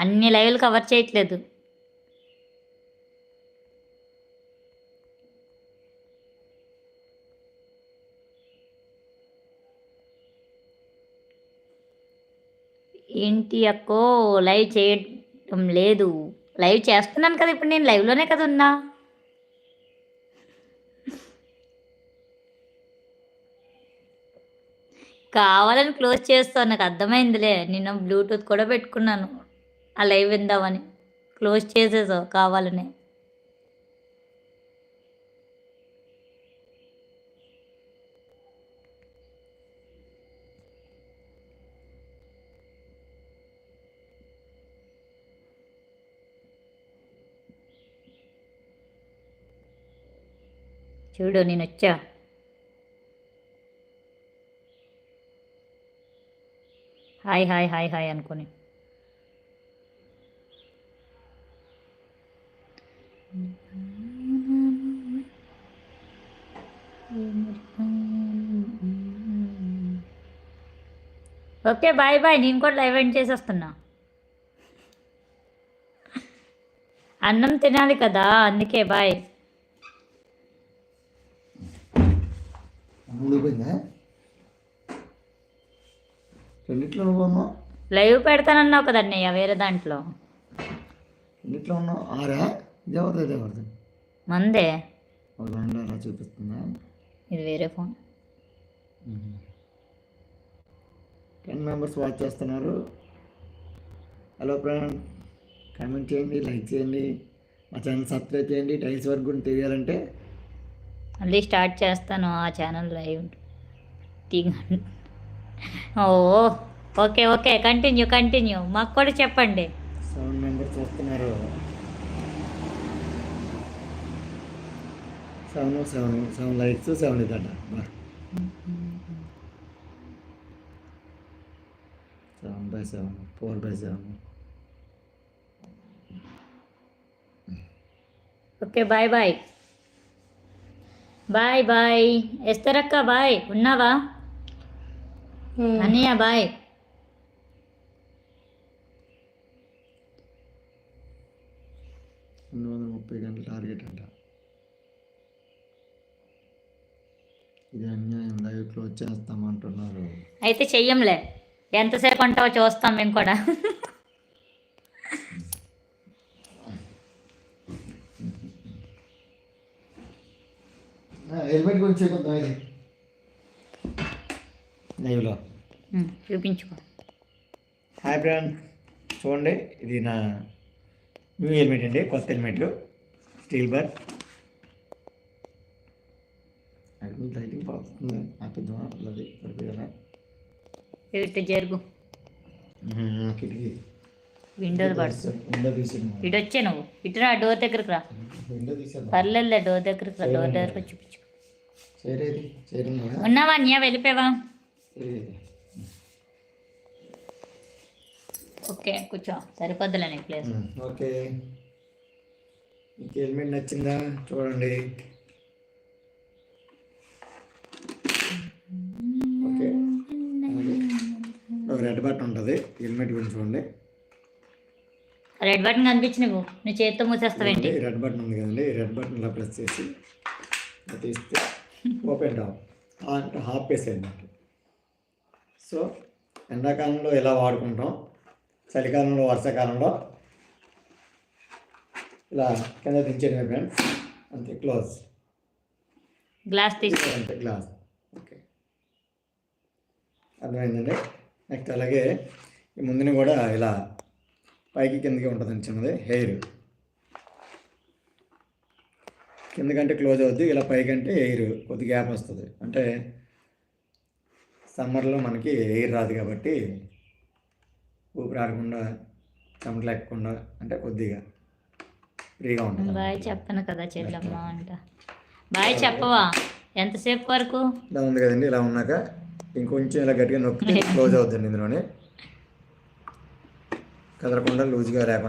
అన్ని లైవ్లు కవర్ చేయట్లేదు. ఏంటి అక్కో? లైవ్ చేయడం లేదు. లైవ్ చేస్తున్నాను కదా ఇప్పుడు నేను లైవ్లోనే కదా ఉన్నా. కావాలని క్లోజ్ చేస్తాను నాకు అర్థమైందిలే. నేను బ్లూటూత్ కూడా పెట్టుకున్నాను. ఆ లైవ్ విందామని. క్లోజ్ చేసేసావు కావాలని. చూడు నేను వచ్చా హాయ్ హాయ్ హాయ్ హాయ్ అనుకుని. Okay bye bye. నేను కూడా లైవ్ ఎండ్ చేసి వస్తున్నా అన్నం తినాలి కదా అందుకే బాయ్. లైవ్ పెడతానన్నావు కదా అన్నయ్య వేరే దాంట్లో. ఆరా? ఇది ఎవరిది? ఇది ఎవరిది మందే రెండు అలా చూపిస్తుందా? ఇది వేరే ఫోన్. టెన్ మెంబర్స్ వాచ్ చేస్తున్నారు. హలో ఫ్రెండ్ కామెంట్ చేయండి లైక్ చేయండి మా ఛానల్ సబ్స్క్రైబ్ చేయండి టైల్స్ వర్క్ గురించి తెలియాలంటే. మళ్ళీ స్టార్ట్ చేస్తాను ఆ channel live. Oh okay okay continue continue. మాకు కూడా చెప్పండి. సెవెన్ మెంబర్స్ వస్తున్నారు. Seven seven seven likes seven ఇదట. Seven by seven four by seven. Okay bye bye. Bye bye. ఎస్తరక్క bye ఉన్నావా? అన్నయ్య బాయ్. రెండు వందల ముప్పై గంటల టార్గెట్ అంట. ఇది అన్యాయం లైవ్ క్లోజ్ చేస్తామంటున్నారు. అయితే చెయ్యంలే. ఎంతసేపు అంటావో చూస్తాం మేము కూడా. హెల్మెట్ గురించి లైవ్లో చూపించుకో. హాయ్ ఫ్రెండ్ చూడండి ఇది నా న్యూ హెల్మెట్ అండి కొత్త హెల్మెట్లు స్టీల్ బార్ లైటింగ్ పడుతుంది ఆపిద్దామా అది పడిపోయారా ఇటు జరుగు కిటికీ విండో పడుతుంది విండో ఇటు వచ్చే నువ్వు ఇటు రా డోర్ దగ్గరకు రా విండో పర్లేదులే డోర్ దగ్గరకు రా డోర్ దగ్గరకు చూపించు చేరేది చేరిందా ఉన్నావా అన్య వెళ్ళిపోయావా ఓకే కూర్చో సరిపోద్దులే నీకు ప్లేస్ ఓకే మీకు హెల్మెట్ నచ్చిందా చూడండి ఒక రెడ్ బటన్ ఉంటుంది. హెల్మెట్ గురించి చూడండి రెడ్ బటన్ కనిపించి నువ్వు నువ్వు చేతితో మూసేస్తావేంటి? రెడ్ బటన్ ఉంది కదండి. రెడ్ బటన్ ఇలా ప్రెస్ చేసి తీస్తే ఓపెన్ డాప్ అంటే హాఫ్ వేసేయండి అన్నమాట సో ఎండాకాలంలో ఇలా వాడుకుంటాం? చలికాలంలో వర్షాకాలంలో ఇలా కింద దించేది ఫ్రెండ్స్ అంతే క్లోజ్ గ్లాస్ తీసి అంతే గ్లాస్ ఓకే అర్థమైందండి? నెక్స్ట్ అలాగే ఈ ముందుని కూడా ఇలా పైకి కిందకి ఉంటుంది చిన్నది హెయిర్ కిందకంటే క్లోజ్ అవుద్ది ఇలా పైకంటే ఎయిర్ కొద్ది గ్యాప్ వస్తుంది. అంటే సమ్మర్లో మనకి ఎయిర్ రాదు కాబట్టి ఊపిరి ఆడకుండా చెమట లేకుండా అంటే కొద్దిగా ఫ్రీగా ఉంటుంది బాయ్ చెప్పను కదా చెల్లమ్మ అంట. బాయ్ చెప్పవా? ఎంతసేపు వరకు? ఇలా ఉంది కదండి ఇలా ఉన్నాక ఇంకొంచెం ఇలా గట్టిగా నొక్కితే క్లోజ్ అవుతుంది ఇందులోనే. కదలకుండా లూజ్గా లేకుండా